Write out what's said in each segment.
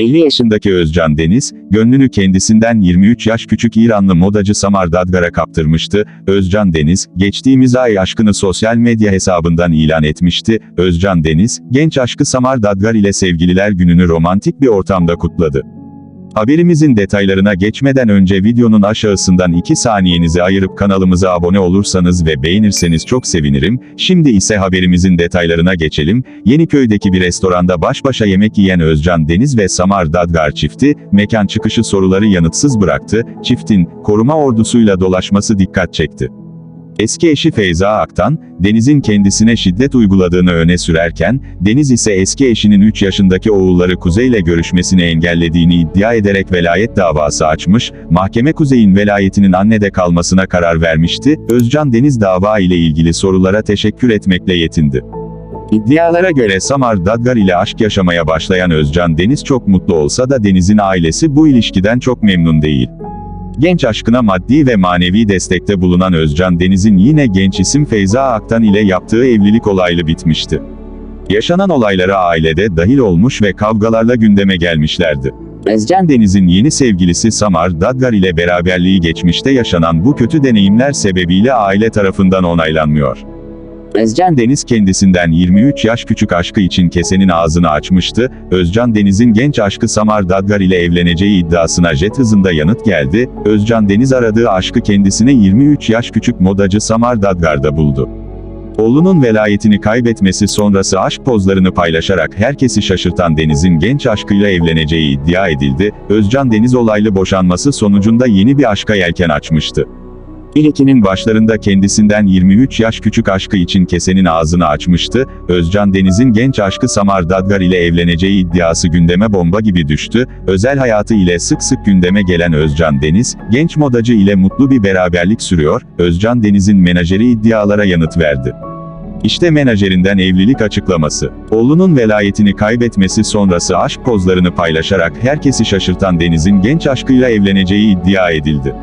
50 yaşındaki Özcan Deniz, gönlünü kendisinden 23 yaş küçük İranlı modacı Samar Dadgar'a kaptırmıştı. Özcan Deniz, geçtiğimiz ay aşkını sosyal medya hesabından ilan etmişti. Özcan Deniz, genç aşkı Samar Dadgar ile sevgililer gününü romantik bir ortamda kutladı. Haberimizin detaylarına geçmeden önce videonun aşağısından 2 saniyenizi ayırıp kanalımıza abone olursanız ve beğenirseniz çok sevinirim. Şimdi ise haberimizin detaylarına geçelim. Yeniköy'deki bir restoranda baş başa yemek yiyen Özcan Deniz ve Samar Dadgar çifti, mekan çıkışı soruları yanıtsız bıraktı. Çiftin, koruma ordusuyla dolaşması dikkat çekti. Eski eşi Feyza Aktan, Deniz'in kendisine şiddet uyguladığını öne sürerken, Deniz ise eski eşinin 3 yaşındaki oğulları Kuzey ile görüşmesini engellediğini iddia ederek velayet davası açmış, mahkeme Kuzey'in velayetinin annede kalmasına karar vermişti, Özcan Deniz dava ile ilgili sorulara teşekkür etmekle yetindi. İddialara göre Samar Dadgar ile aşk yaşamaya başlayan Özcan Deniz çok mutlu olsa da Deniz'in ailesi bu ilişkiden çok memnun değil. Genç aşkına maddi ve manevi destekte bulunan Özcan Deniz'in yine genç isim Feyza Aktan ile yaptığı evlilik olaylı bitmişti. Yaşanan olaylara ailede dahil olmuş ve kavgalarla gündeme gelmişlerdi. Özcan Deniz'in yeni sevgilisi Samar Dadgar ile beraberliği geçmişte yaşanan bu kötü deneyimler sebebiyle aile tarafından onaylanmıyor. Özcan Deniz kendisinden 23 yaş küçük aşkı için kesenin ağzını açmıştı. Özcan Deniz'in genç aşkı Samar Dadgar ile evleneceği iddiasına jet hızında yanıt geldi. Özcan Deniz aradığı aşkı kendisine 23 yaş küçük modacı Samar Dadgar'da buldu. Oğlunun velayetini kaybetmesi sonrası aşk pozlarını paylaşarak herkesi şaşırtan Deniz'in genç aşkıyla evleneceği iddia edildi. Özcan Deniz olaylı boşanması sonucunda yeni bir aşka yelken açmıştı. İlkinin başlarında kendisinden 23 yaş küçük aşkı için kesenin ağzını açmıştı, Özcan Deniz'in genç aşkı Samar Dadgar ile evleneceği iddiası gündeme bomba gibi düştü, özel hayatı ile sık sık gündeme gelen Özcan Deniz, genç modacı ile mutlu bir beraberlik sürüyor, Özcan Deniz'in menajeri iddialara yanıt verdi. İşte menajerinden evlilik açıklaması. Oğlunun velayetini kaybetmesi sonrası aşk pozlarını paylaşarak herkesi şaşırtan Deniz'in genç aşkıyla evleneceği iddia edildi.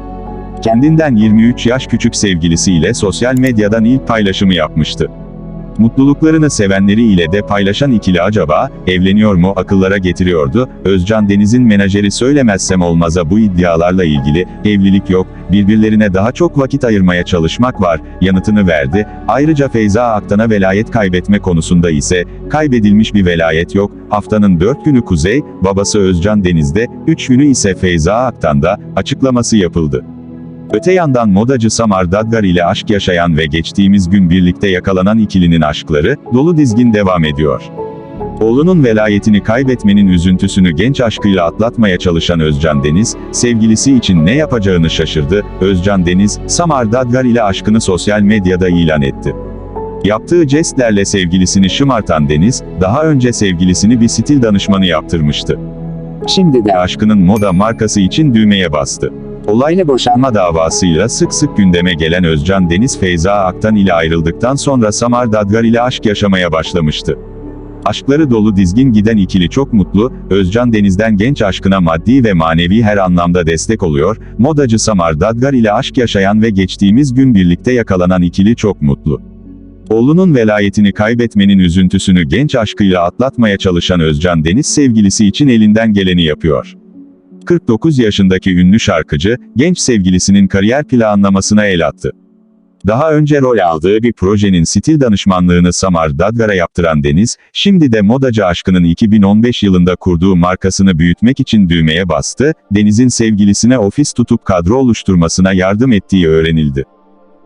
Kendinden 23 yaş küçük sevgilisiyle sosyal medyadan ilk paylaşımı yapmıştı. Mutluluklarını sevenleri ile de paylaşan ikili acaba, evleniyor mu akıllara getiriyordu, Özcan Deniz'in menajeri söylemezsem olmaza bu iddialarla ilgili, evlilik yok, birbirlerine daha çok vakit ayırmaya çalışmak var, yanıtını verdi, ayrıca Feyza Aktan'a velayet kaybetme konusunda ise, kaybedilmiş bir velayet yok, haftanın 4 günü Kuzey, babası Özcan Deniz'de, 3 günü ise Feyza Aktan'da, açıklaması yapıldı. Öte yandan modacı Samar Dadgar ile aşk yaşayan ve geçtiğimiz gün birlikte yakalanan ikilinin aşkları, dolu dizgin devam ediyor. Oğlunun velayetini kaybetmenin üzüntüsünü genç aşkıyla atlatmaya çalışan Özcan Deniz, sevgilisi için ne yapacağını şaşırdı, Özcan Deniz, Samar Dadgar ile aşkını sosyal medyada ilan etti. Yaptığı jestlerle sevgilisini şımartan Deniz, daha önce sevgilisini bir stil danışmanı yaptırmıştı. Şimdi de aşkının moda markası için düğmeye bastı. Olaylı boşanma davasıyla sık sık gündeme gelen Özcan Deniz Feyza Aktan ile ayrıldıktan sonra Samar Dadgar ile aşk yaşamaya başlamıştı. Aşkları dolu dizgin giden ikili çok mutlu, Özcan Deniz'den genç aşkına maddi ve manevi her anlamda destek oluyor, modacı Samar Dadgar ile aşk yaşayan ve geçtiğimiz gün birlikte yakalanan ikili çok mutlu. Oğlunun velayetini kaybetmenin üzüntüsünü genç aşkıyla atlatmaya çalışan Özcan Deniz sevgilisi için elinden geleni yapıyor. 49 yaşındaki ünlü şarkıcı, genç sevgilisinin kariyer planlamasına el attı. Daha önce rol aldığı bir projenin stil danışmanlığını Samar Dadgar'a yaptıran Deniz, şimdi de modacı aşkının 2015 yılında kurduğu markasını büyütmek için düğmeye bastı, Deniz'in sevgilisine ofis tutup kadro oluşturmasına yardım ettiği öğrenildi.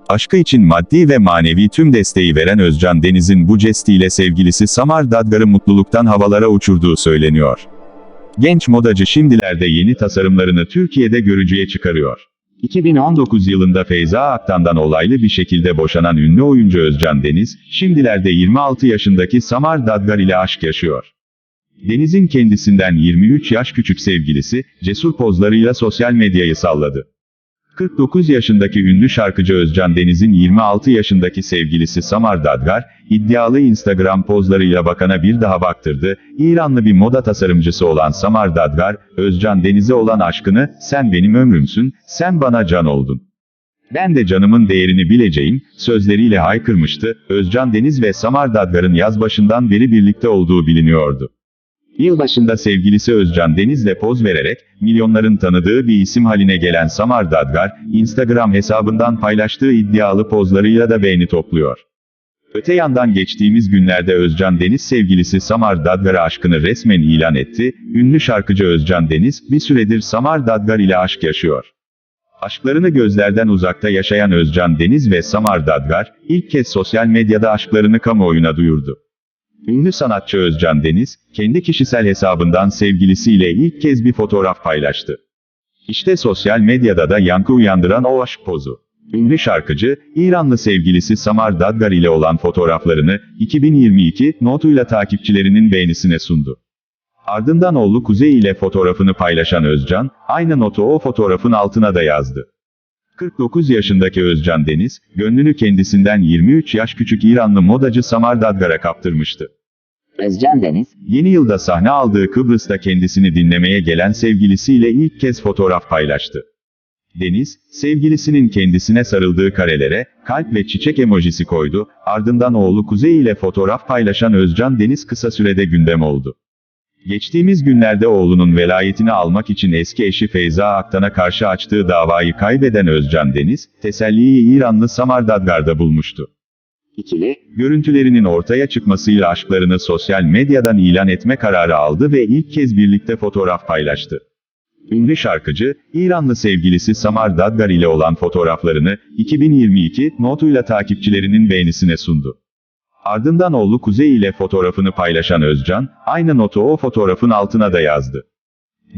Aşkı için maddi ve manevi tüm desteği veren Özcan Deniz'in bu jestiyle sevgilisi Samar Dadgar'ı mutluluktan havalara uçurduğu söyleniyor. Genç modacı şimdilerde yeni tasarımlarını Türkiye'de görücüye çıkarıyor. 2019 yılında Feyza Aktan'dan olaylı bir şekilde boşanan ünlü oyuncu Özcan Deniz, şimdilerde 26 yaşındaki Samar Dadgar ile aşk yaşıyor. Deniz'in kendisinden 23 yaş küçük sevgilisi, cesur pozlarıyla sosyal medyayı salladı. 49 yaşındaki ünlü şarkıcı Özcan Deniz'in 26 yaşındaki sevgilisi Samar Dadgar, iddialı Instagram pozlarıyla bakana bir daha baktırdı. İranlı bir moda tasarımcısı olan Samar Dadgar, Özcan Deniz'e olan aşkını, sen benim ömrümsün, sen bana can oldun. Ben de canımın değerini bileceğim, sözleriyle haykırmıştı, Özcan Deniz ve Samar Dadgar'ın yaz başından beri birlikte olduğu biliniyordu. Yılbaşında sevgilisi Özcan Deniz'le poz vererek, milyonların tanıdığı bir isim haline gelen Samar Dadgar, Instagram hesabından paylaştığı iddialı pozlarıyla da beğeni topluyor. Öte yandan geçtiğimiz günlerde Özcan Deniz sevgilisi Samar Dadgar'a aşkını resmen ilan etti, ünlü şarkıcı Özcan Deniz, bir süredir Samar Dadgar ile aşk yaşıyor. Aşklarını gözlerden uzakta yaşayan Özcan Deniz ve Samar Dadgar, ilk kez sosyal medyada aşklarını kamuoyuna duyurdu. Ünlü sanatçı Özcan Deniz, kendi kişisel hesabından sevgilisiyle ilk kez bir fotoğraf paylaştı. İşte sosyal medyada da yankı uyandıran o aşk pozu. Ünlü şarkıcı, İranlı sevgilisi Samar Dadgar ile olan fotoğraflarını 2022 notuyla takipçilerinin beğenisine sundu. Ardından oğlu Kuzey ile fotoğrafını paylaşan Özcan, aynı notu o fotoğrafın altına da yazdı. 49 yaşındaki Özcan Deniz, gönlünü kendisinden 23 yaş küçük İranlı modacı Samar Dadgar'a kaptırmıştı. Özcan Deniz, Yeni yılda sahne aldığı Kıbrıs'ta kendisini dinlemeye gelen sevgilisiyle ilk kez fotoğraf paylaştı. Deniz, sevgilisinin kendisine sarıldığı karelere, kalp ve çiçek emojisi koydu, ardından oğlu Kuzey ile fotoğraf paylaşan Özcan Deniz kısa sürede gündem oldu. Geçtiğimiz günlerde oğlunun velayetini almak için eski eşi Feyza Aktan'a karşı açtığı davayı kaybeden Özcan Deniz, teselliyi İranlı Samar Dadgar'da bulmuştu. ikili, Görüntülerinin ortaya çıkmasıyla aşklarını sosyal medyadan ilan etme kararı aldı ve ilk kez birlikte fotoğraf paylaştı. Ünlü şarkıcı, İranlı sevgilisi Samar Dadgar ile olan fotoğraflarını 2022 notuyla takipçilerinin beğenisine sundu. Ardından oğlu Kuzey ile fotoğrafını paylaşan Özcan, aynı notu o fotoğrafın altına da yazdı.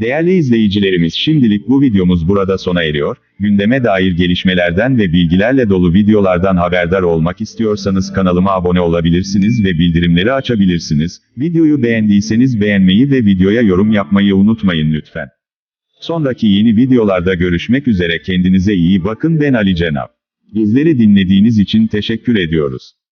Değerli izleyicilerimiz şimdilik bu videomuz burada sona eriyor. Gündeme dair gelişmelerden ve bilgilerle dolu videolardan haberdar olmak istiyorsanız kanalıma abone olabilirsiniz ve bildirimleri açabilirsiniz. Videoyu beğendiyseniz beğenmeyi ve videoya yorum yapmayı unutmayın lütfen. Sonraki yeni videolarda görüşmek üzere kendinize iyi bakın ben Ali Cenap. Bizleri dinlediğiniz için teşekkür ediyoruz.